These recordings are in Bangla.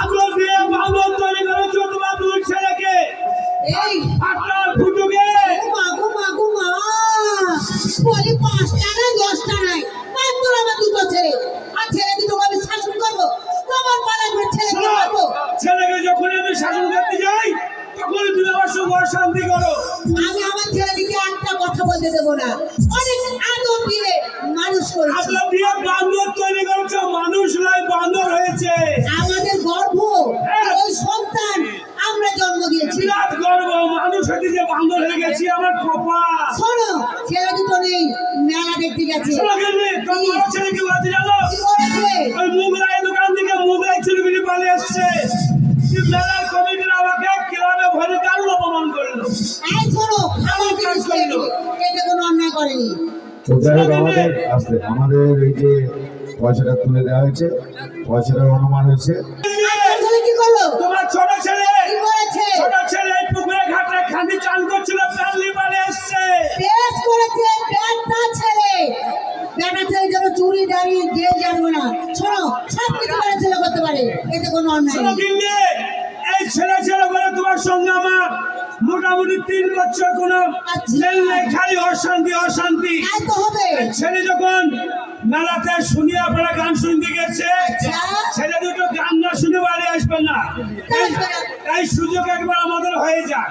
আগুন দিয়ে ছেলেকে এই। আটটার ফুটুকে। মা বলি পাঁচটা না দশটা নাই। তারপর আমার দুটো ছেলে। আর ছেলে দুটো আমি শাসন করব। তোমার পালা করে ছেলেকে মারবো। ছেলেকে যখন আমি শাসন করতে যাই তখন তুমি আমার সঙ্গে শান্তি করো। আমি আমার ছেলেটিকে একটা কথা বলতে দেবো না। অনেক সুন্দর লেগেছি আমার কপা শোনো ছেলে দুটো নেই মেলা দেখতে গেছে। তোমার ছেলে কেউ আছে জানো? ওই মুগরাই দোকান থেকে মুগরাই ছেলেগুলি পালিয়ে এসছে। মেলার কমিটির আমাকে ক্লাবে ভরে কারণ অপমান করল। এই শোনো আমার কাজ করল। এটা কোনো অন্যায় করেনি। আমাদের আমাদের এই যে পয়সাটা তুলে দেওয়া হয়েছে পয়সাটার অনুমান হয়েছে। এই ছেলে ছেলে বলে তোমার মোটামুটি তিন কোনো অশান্তি অশান্তি। ছেলে যখন মেলাতে গান শুনতে গেছে? ছেলে দুটো গান না না। এই সুযোগ একবার আমাদের হয়ে যায়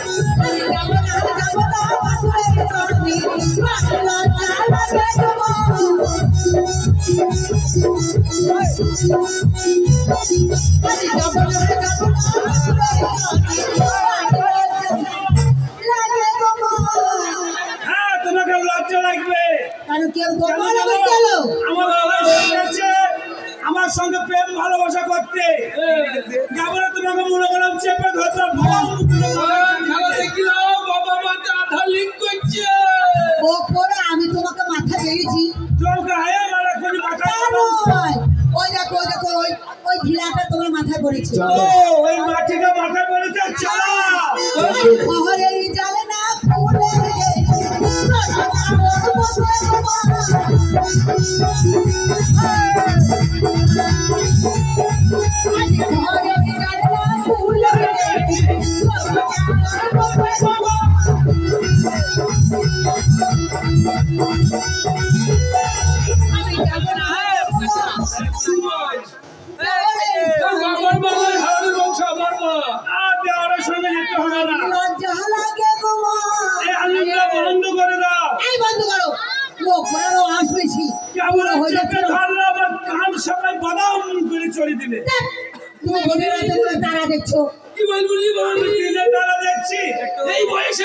Música শহরের জালনা খুলে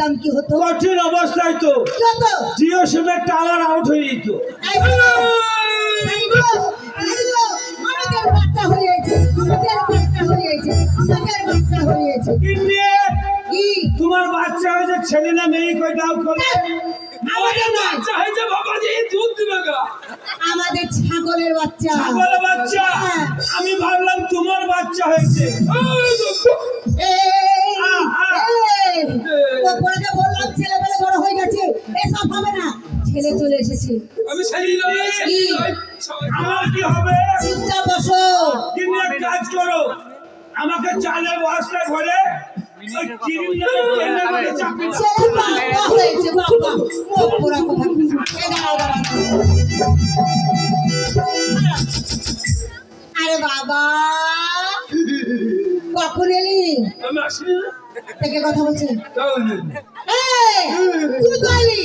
দিতাম কি হতো? কঠিন অবস্থায় তো। জিও সিমের টাওয়ার আউট হয়ে যেত। তোমার বাচ্চা হয়েছে ছেলে না মেয়ে কই দাও করে আমাদের বাচ্চা। হয়েছে বাবা দুধ দিবে আমাদের ছাগলের বাচ্চা। ছাগল বাচ্চা? হ্যাঁ। আমি ভাবলাম তোমার বাচ্চা হয়েছে। এই, আহা। এই, ওপরে যে বললাম ছেলেবেলে বড় হয়ে গেছে এসব হবে না। ছেলে চলে এসেছে। আমি ছেড়ে নয় ছেড়ে নয় আমার কি হবে? চুপচাপ বসো। তুমি এক কাজ করো আমাকে চালের বস্তা ঘরে ওই চিড়ির ট্রেনের মধ্যে চাপিয়ে দাও। ছেলে বাবা হয়েছে বাবা। পোড়া কথা। এ দাঁড়াও, দাঁড়াও। আরে বাবা কখন এলি? আমি আসিনি। না থেকে কথা বলছে তুই তো এলি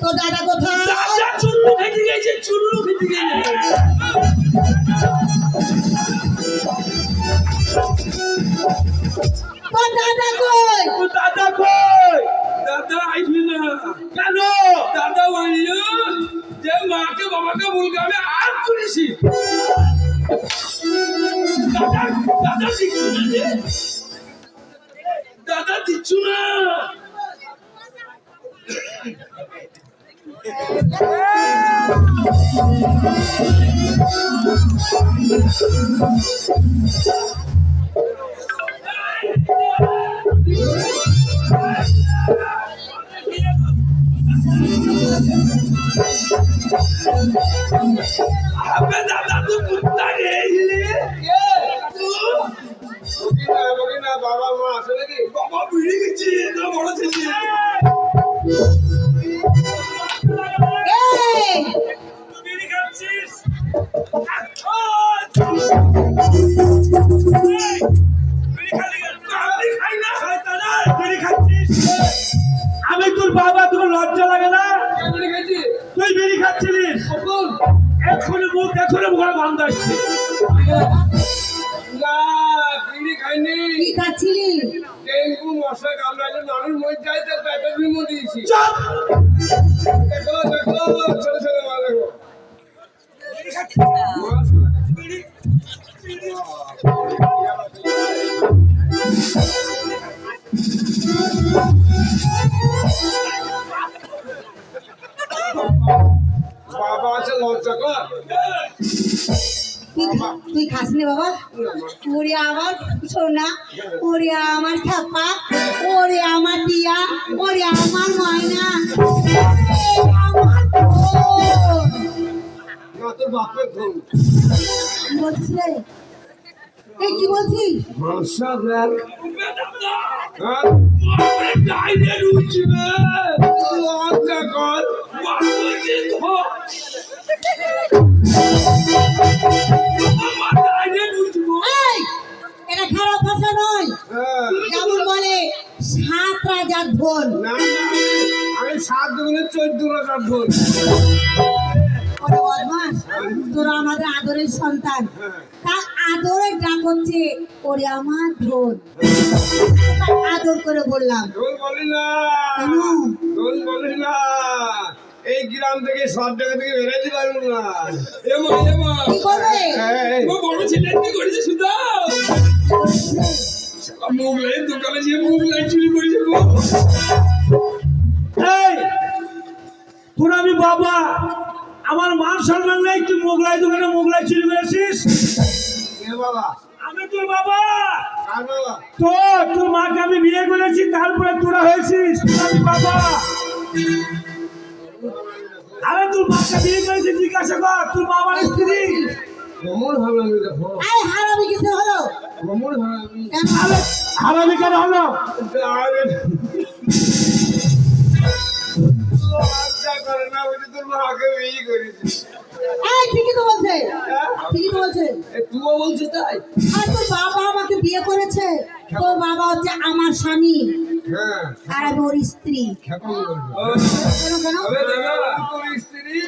তো দাদা কোথায়? চুল্লু খেতে গেছে চুল্লু খেতে গেছে বাবা মা আসলে কি বাবা বিড়ি গেছি তো বড় ছেলে বাবা আছে লজ্জা কর। তুই খাসনি বাবা? ওরে আমার সোনা ধর বাবা ডাইনে উঠবো এই, এটা খারাপ ভাষা নয়। যেমন বলে, সাত রাজার না আমি- সাত দুগুণে চোদ্দ রাজার ধর ওরে বদমাস তোরা আমাদের আদরের সন্তান। তা আদরের ডাক হচ্ছে ওরে আমার ধন। আদর করে বললাম। কেন? এই গ্রাম থেকে সব জায়গা থেকে বেরোতে পারব না। এ মা এ কি করবে? বড় ছেলে কি করেছে সুদা মোগলাই দোকানে যে মোগলাই চুরি করেছে গো। এই তোর আমি বাবা। আমার মান সম্মান নেই তুই মোগলাই দোকানে মোগলাই চুরি করেছিস? আমি তোর বাবা। তো তোর মাকে আমি বিয়ে করেছি তারপরে তোরা হয়েছিস তোর আমি বাবা। আরে তোর মাকে বিয়ে করেছি জিজ্ঞাসা কর তোর স্ত্রী। আরে হারামি কিছু হলো? হারামি কেন হলো? আরে। লজ্জা করে না বলে তোর মাকে বিয়ে করেছিস এই ঠিকই তো বলছে। ঠিকই তো বলছে। তুইও বলছিস তাই? আর তোর বাবা আমাকে বিয়ে করেছে। তোর বাবা হচ্ছে আমার স্বামী। হ্যাঁ। আর আমি ওর স্ত্রী। কেন কেন? তোর স্ত্রী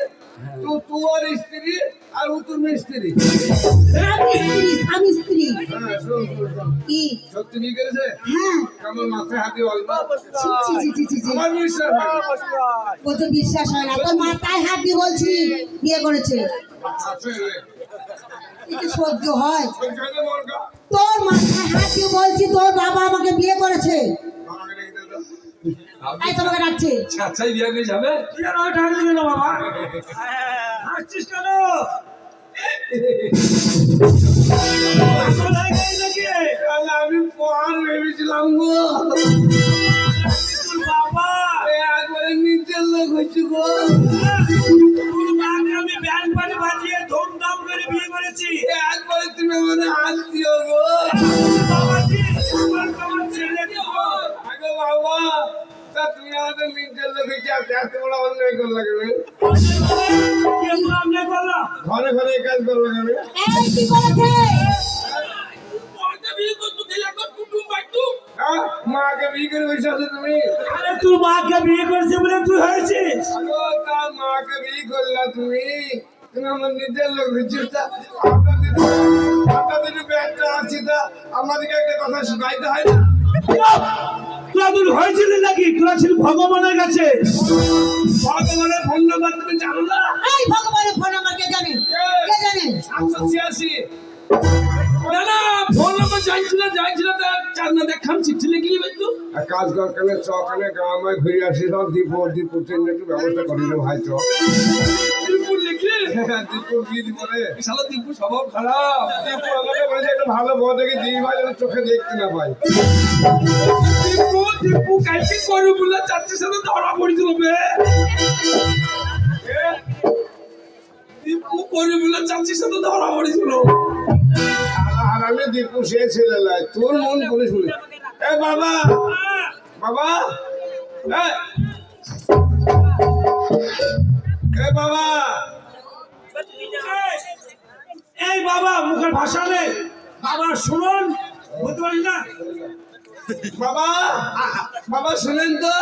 তো তোর স্ত্রী আর ও তোর স্ত্রী স্বামী স্ত্রী শোন শোন, শোন। কি সত্যি কি করেছে আমার মাথায় হাতে অল্প ছি, ছি, ছি, ছি, ছি, ছি। আমার বিশ্বাস হয় না। ও তো বিশ্বাস হয় না তোর মাথায় হাত দিয়ে বলছি বিয়ে করেছে এটা সহ্য হয় তোর মাথায় হাত দিয়ে বলছি তোর বাবা আমাকে বিয়ে করেছে। তাই তোমাকে ডাকছে। আচ্ছাই বিয়ে করে যাবে? ওই ঢাকলি কেন বাবা। হাসছিস কেন? আমি পর ভেবেছিলাম গো। বাবা একবারে নিচের লোক গো। আমি বাজিয়ে ধুমধাম করে বিয়ে করেছি। একবারে তুমি আমাদের হাত দিও গো। ছেলে তো আগে বাবা তুমি আমাদের নিচের লোক হচ্ছে আর এত বড় অন্যায় করলে কেন? মাকে বিয়ে করে বসে তুই মাকে বিয়ে করেছে বলে তুই হয়েছিস মাকে বিয়ে করলা তুমি তুমি আমার নিজের লোক হচ্ছে তা আপনাদের আপনাদের আছে তা আমাদেরকে একটা কথা শুকাইতে হয় না তোরা হয়েছিল নাকি? তোরা ছিল ভগবানের কাছে। ভগবানের ফোন নাম্বার তুমি জানো না? এই ভগবানের ফোন আমার কে জানে? কে? জানে? সাতশো ছিয়াশি। না না ফোন নাম্বার চাইছিল চাইছিল তা চার না দেখাম চিঠি লিখলি কিন্তু আর কাজ করকানে চকানে গ্রামে ঘুরে আসি সব একটু ব্যবস্থা করি না ভাই তো ত্রিপুর লিখলি? দীপুর দিয়ে দিব রে? শালা ত্রিপুর স্বভাব খারাপ। দীপুর আমাকে বলেছে একটা ভালো বউ দেখে দিই ভাই যেন চোখে দেখতে না পাই চাচ্ছিস সাথে ধরা পড়িছিল বে করু বলে চাচ্ছিস সাথে ধরা পড়িছিল আর আমি দীপু সে ছেলে তোর মন করিস এ বাবা বাবা এ বাবা এই বাবা, মুখের ভাষা নেই। বাবা শুনুন, বুঝতে পারিস না? বাবা বাবা শুনেন তো।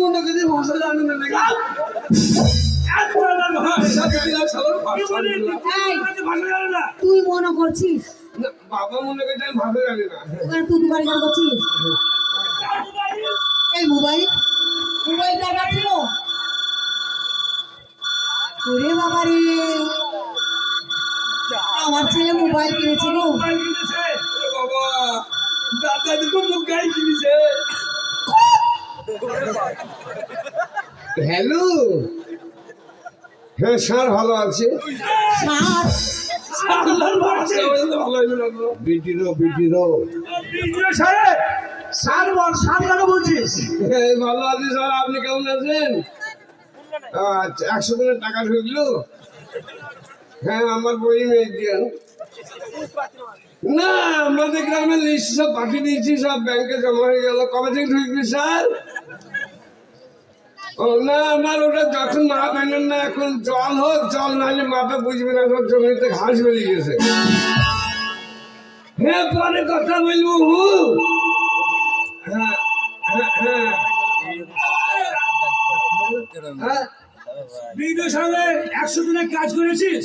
মনে করছিস ভাষা জানো না। তুই মনে করছিস? বাবা মনে করছে আমি ভাষা জানি না। তুই দুবার গান করছিস? এই মোবাইল মোবাইল টাকা ছিল। ওরে বাবা রে আমার ছেলে মোবাইল কিনেছিল কিনেছে। বাবা দাদা কিনেছে হ্যালো হ্যাঁ স্যার ভালো আছে গো। বিটিরো বিটিরো বিজয় সাহেব, বল, কেন বলছিস? এই ভালো আছি স্যার আপনি কেমন আছেন আচ্ছা একশো দিনের টাকা ঢুকলো হ্যাঁ আমার বই মেয়ে না আমাদের গ্রামের লিস্ট সব পাঠিয়ে দিয়েছি, সব ব্যাংকে জমা হয়ে গেল। কবে থেকে ঢুকবি, স্যার? না আমার ওটা যখন মা পেলেন না, এখন জল হোক, জল নাহলে মাপে বুঝবে না, সব জমিতে ঘাস বেরিয়ে গেছে। হ্যাঁ পরে কথা বলব হু হ্যাঁ হ্যাঁ। হ্যাঁ বিজয় সাহেব, একশো দিনের কাজ করেছিস?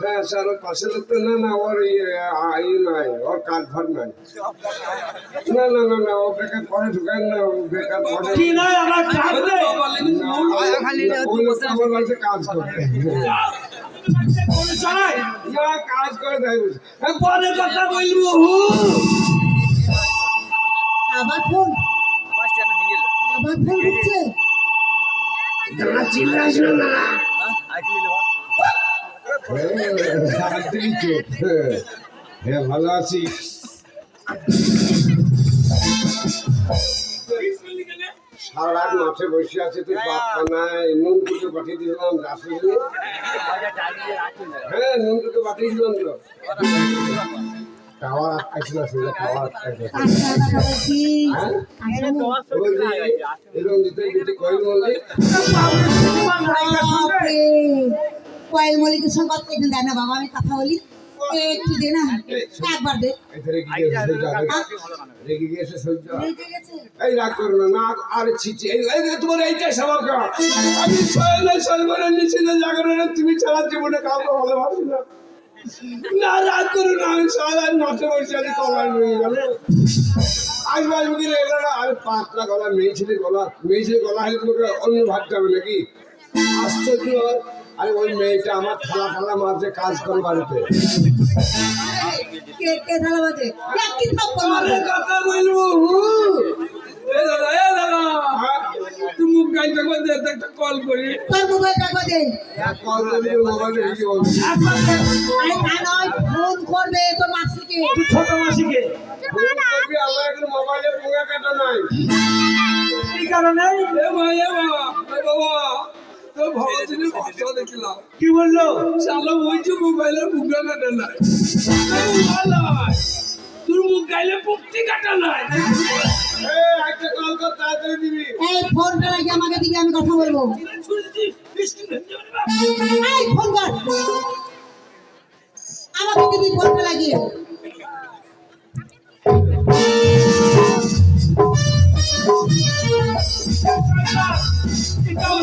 হ্যাঁ স্যার ওর পাশে লোক তো না না ওর ইয়ে ই নাই ওর কার্ড ফার্ড নাই। না না না না ও বেকার পরে ঢুকান না ও বেকার পরে কি নয় আমার কাজ নেই? না, আমার বাড়িতে কাজ করতে না কাজ করে বলছি। হ্যাঁ, পরে কথা বলব আবার ফোন? আবার ফোন করছে? না, চিল্লাস না, না। হ্যাঁ, ভালো আছি সারা রাত মাঠে বসে আছে তুই নাই নুন কুটে পাঠিয়ে দিয়েছিলাম রাসুল হ্যাঁ নুন কুটে পাঠিয়ে দিলাম তো। হ্যাঁ কয়েল সঙ্গে কথা দেয় না বাবা আমি কথা বলি একটু দে না একবার দে রেগে গিয়েছে সহ্য গেছে এই রাগ করো না আরে ছিচি এই তোমার এইটা স্বভাব আমি সয়লে সর্বনের নিচে জাগরণে তুমি ছাড়া জীবনে কাউকে ভালোবাসি না না রাগ করো না আমি সারা নষ্ট বসে আছি কলার মেয়ে গেলে। আসবে আসবে কিনে এলো না আরে পাতলা গলা মেয়ে ছেলে গলা মেয়ে ছেলে গলা হলে তোমাকে অন্য ভাবতে হবে নাকি? আশ্চর্য। আরে ওই মেয়েটা আমার থালা থালা মাঝে কাজ করে বাড়িতে। কে কে থালা থাপ্পড় মারবে কথা বলব এ দাদা এ দাদা। তুই মুখ গাইতে করতে একটা কল করি। তোর মোবাইল একবার দে। কল করলে মোবাইলে কি বলব একবার দে। তা নয় ফোন করবে তোর মাসিকে। তুই ছোট মাসিকে। ফোন আমার এখন মোবাইলে পোঙা কাটা নাই। কি কারণে? এ এ বাবা এ বাবা। কি বলল? শালা বলছে মোবাইলের মুখা কাটা নাই। তোর মুখ গাইলে পুক্তি কাটা নাই। এই, একটা কল কর নাকি আমাকে দিবি আমি কথা বলব। এই ফোন কর। আমাকে দিবি ফোনটা লাগিয়ে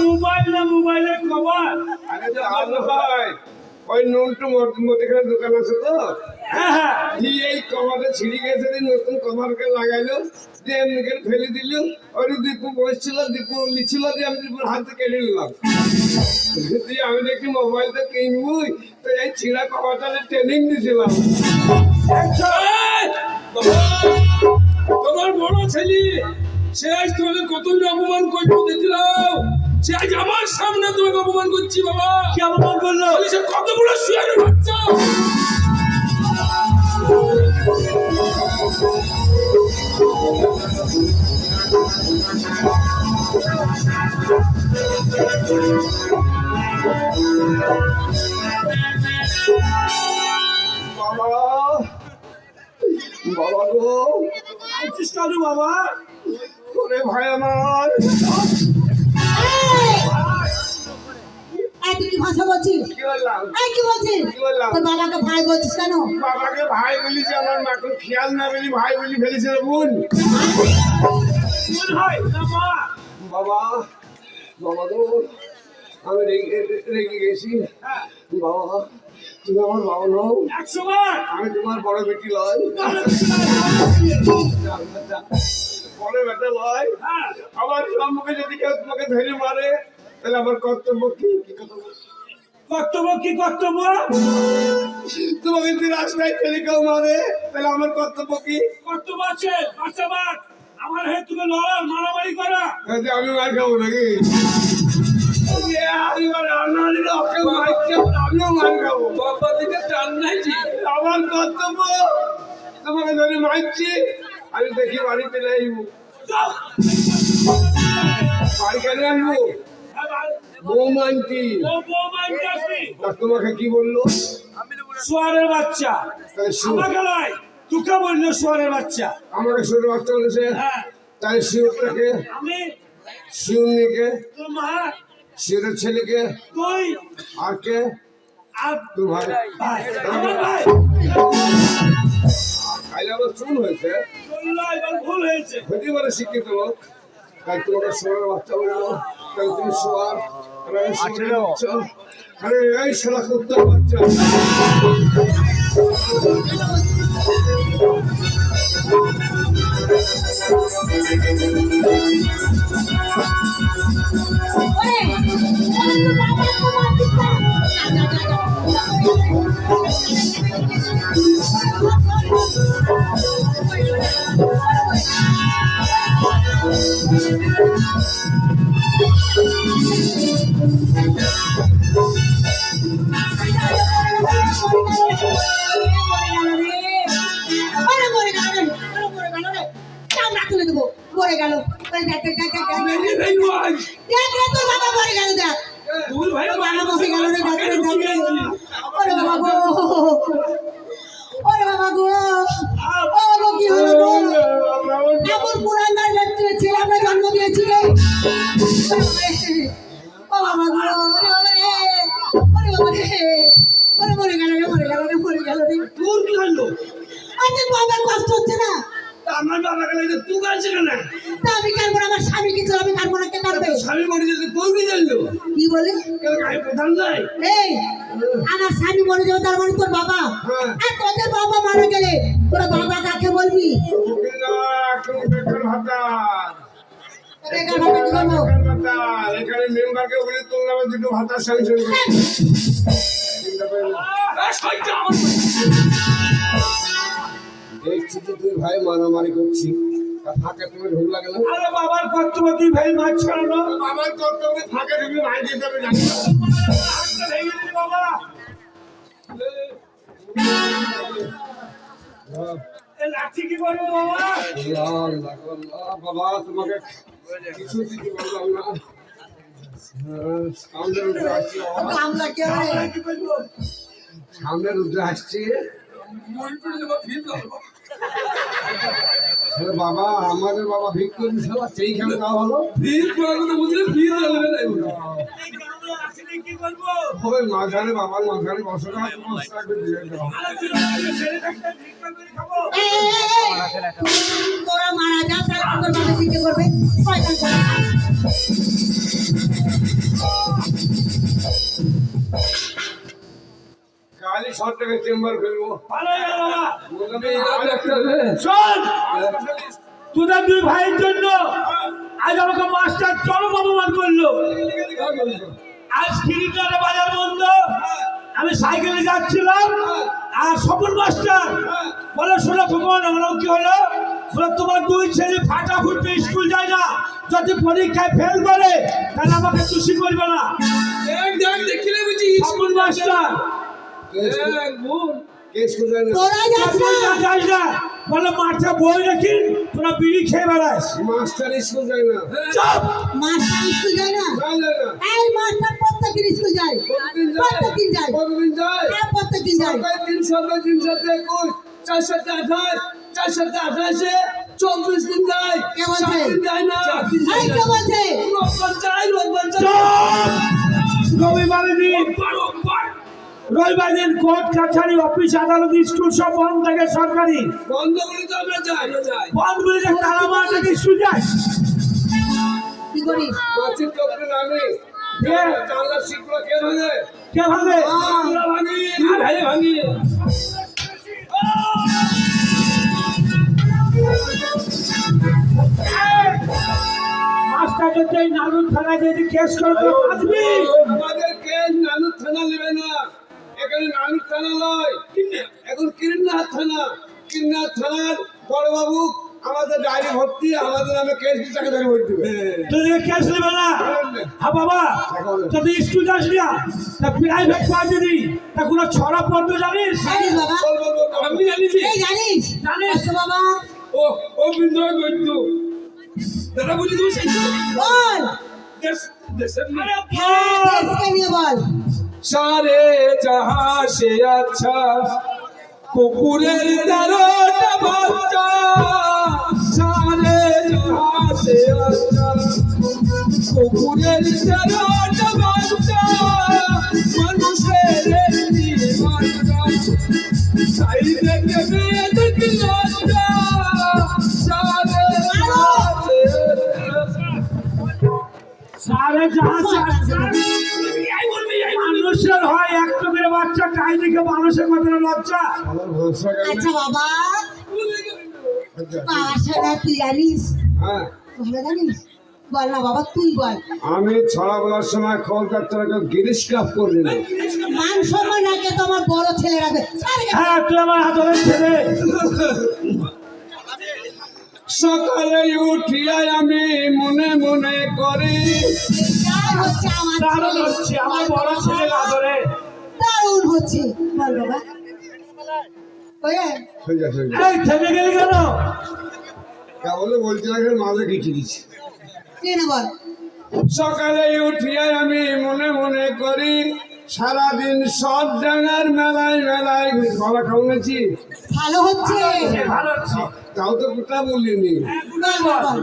মোবাইল না মোবাইলের খবর? আরে হয় ওই নন্টু মুদিখানার দোকান আছে তো। হ্যাঁ এই কমাতে ছিঁড়ে গেছে নতুন কমারকে লাগাইলো দিয়ে ফেলে দিল। ওই দীপু বসছিল দীপু লিছিল দিয়ে আমি দীপুর হাতে কেটে নিলাম। দিয়ে আমি দেখি মোবাইলটা কিনবই তো এই ছিঁড়া কমাটা ট্রেনিং দিছিলাম। তোমার বড় ছেলে সে আজ তোমাকে কত অপমান করছ দেখলাম। সে আজ আমার সামনে তোমাকে অপমান করছি বাবা। কি অপমান করল? সে কত বড় শুয়ারের বাচ্চা। বাবা বাবা গো। আছিস বাবা ওরে ভাই আমার। তুই কি ভাষা বলছিস? কি এই কি বলছিস? তোর বাবাকে ভাই বলছিস কেন? বাবাকে ভাই বলিছে আমার মাকে খেয়াল না বলি ভাই বলি ফেলেছে রে বোন। মন হয় বাবা বাবা গো আমি রেগে রেগে গেছি। বাবা তুমি আমার বাবা নও। আমি তোমার বড় বেটি লয় বড় বেটা লয় হ্যাঁ। আমার সম্মুখে যদি কেউ তোমাকে ধরে মারে তাহলে আমার কর্তব্য কি? কি কর্তব্য? কর্তব্য কি কর্তব্য? তোমাকে যদি রাস্তায় ফেলে কেউ মারে তাহলে আমার কর্তব্য কি? কর্তব্য আছে বাচ্চাবার আমার হয়ে তুমি মারামারি করা। তাতে আমি মার খাব নাকি? নাই আমার কর্তব্য তোমাকে ধরে মারছি আমি দেখি বাড়িতে যাও। বাড়ি কেন আসব? বৌমা তোমাকে কি বলল? সোয়ারের বাচ্চা। তাহলে শিব আমাকে নয় তোকে বলল সোয়ারের বাচ্চা। আমাকে শুরু বাচ্চা বলেছে হ্যাঁ। তাই আমি তোর মা ছেলেকে। তুই আর কে? আর তোর ভাই। ভাই। আমার ভাই। আজ আমার চুল হয়েছে। ভুল হয়েছে। হতে পারে শিক্ষিত লোক। তাই তোমাকে বাচ্চা বলল। তাই তুমি বাচ্চা আরে এই শালা কুত্তার বাচ্চা ওরে ওরে মরে গেল। তোর বাবা মরে গেল দেখ তোর বাবা মরে গেল রে ওরে বাবা গো ওরে বাবা গো ও কি হলো গো এমন ব্যক্তি ছেলে আমরা জন্ম দিয়েছি রে ও বাবা গো ওরে বাবা রে ওরে বাবা রে ওরে মরে গেল রে মরে গেল রে। মরে গেল রে আচ্ছা বাবার কষ্ট হচ্ছে না? আমার বাবা গেলে যে তুই কাছে কেন? তা আমি কাটবো না আমার স্বামী কিছু আমি কাটবো না কে কাটবে স্বামী মরে যেতে তুই কি জানলো? কি বলে? কেন গায়ে প্রধান নাই এই আমার স্বামী মরে যাবে তার মানে তোর বাবা। হ্যাঁ। আর তোদের বাবা মারা গেলে তোর বাবা কাকে বলবি? এখানে মেম্বারকে বলে তোর নামে দুটো ভাতা স্যাংশন করে। এই তুই ভাই মারামারি করছি। আর ফাঁকে তুমি ঢুকলা কেন আরে বাবার কর্তব্য তুই ভাই মাছ ছাড়ানো। আমার কর্তব্য ফাঁকে ঢুকলে ভাই দিতে হবে না। হাতটা ভেঙে দিলি বাবা? লাঠি কি করব বাবা তোমাকে কিছু দিতে পারলাম না। সামনের উঠে আসছি। উঠে আসছি। করে বাবা, আমাদের বাবা ভিক্টর সব সেইখানে দেওয়া হলো ফিল করার কথা বুঝলে ফিল দেবে না ওই মাঝারে বাবার করে করে। তোরা মারা যা, তার তোর করবে কালই সব টাকা চেম্বার। শোন তোদের দুই ভাইয়ের জন্য আজ আমাকে মাস্টার চরম অপমান করল। আজ কিরিটারে বাজার বন্ধ। আমি সাইকেলে যাচ্ছিলাম আর সফল মাস্টার বলে শোনো খোকন আমার কি হলো? তোমার দুই ছেলে ফাটা ফুটতে স্কুল যায় না। যদি পরীক্ষায় ফেল করে তাহলে আমাকে খুশি করবে না। দেখ দেখ দেখিলে বুঝি সফল মাস্টার তোরা যাস না। যাস না। বলে মাঠে বই রেখি তোরা বিড়ি খেয়ে বেড়াস। মাস্টার স্কুল যায় না। চুপ! মাস্টার স্কুল যায় না। এই মাস্টার প্রত্যেকদিন স্কুল যায়। কতদিন যায়? প্রত্যেকদিন যায়। হ্যাঁ প্রত্যেকদিন যায়। তিন সপ্তাহ তিন সপ্তাহ একুশ চার সপ্তাহ আঠাশ চার সপ্তাহ আঠাশে চব্বিশ দিন যায়। কে বলছে? যায় না। কে বলছে? রবিবার দিন কোর্ট কাছারি অফিস আদালত স্কুল সব বন্ধ থাকে সরকারি। বন্ধ করে তো আমরা যাই বন্ধ করে যে তারা মার থেকে স্কুল যায়। কি করিস মাছির চোখে নামি কে? শিখলো কে ভাঙে? কে ভাবে ভাঙি। ভাই ভাঙি। মাস্টার যদি থানায় কেস করে আমাদের কেস নানুর থানা নেবে না। এখানে নানুর থানা নয়। এখন কিন্নার থানা। কিন্নার থানার বড়বাবু আমাদের ডায়েরি ভর্তি আমাদের নামে কেস টাকা ধরে ভর্তি দেবে তুই কেস নেবে না? হ্যাঁ বাবা। যদি স্কুল যাস না? তা প্রাইভেট পড়াবি তা কোনো ছড়া পদ্ম জানিস? বল, বল, বল, বল। আমি জানি জানিস? জানিস? আচ্ছা বাবা। ও ও বিন্দয় গদ্য দাদা বুঝি তুমি সেই বল। দেশ দেশের। হ্যাঁ নিয়ে বল। সারে যাহা সে আচ্ছা কুকুরের তেরোটা বাচ্চা সারে যাহা সে আচ্ছা কুকুরের তেরোটা বাচ্চা মানুষের তাই দেখে দেখি লজ্জা। সারে আচ্ছা। সারে যাহা এই হয় করে বাচ্চা কাই দিকে মানুষের কথা লজ্জা। আচ্ছা বাবা বাবা তুই জানিস? হ্যাঁ। ভালো জানিস? বল না বাবা তুই বল। আমি ছড়া বলার সময় কলকাতাকে গিরিশ কাপ করবি না। মান সম্মান রাখে তোমার বড় ছেলে রাখবে হ্যাঁ তুই আমার হাত ছেলে সকালে উঠিয়াই আমি মনে মনে করি হচ্ছে আমার দারুণ হচ্ছে আমার বড় ছেলে আদরে। দারুণ হচ্ছে। বল বাবা। ওয়ে যা যা এই থেমে গেলি কেন? কেবলে বলছিলাম এখানে মাঝে কিছু দিচ্ছি। বল? সকালে উঠিয়াই আমি মনে মনে করি সারাদিন সব ডাঙার মেলায় মেলায় ঘুরি। বাবা কেমন ভালো হচ্ছে। ভালো হচ্ছে তাও তো কোথা বলিনি। বল, বল, বল।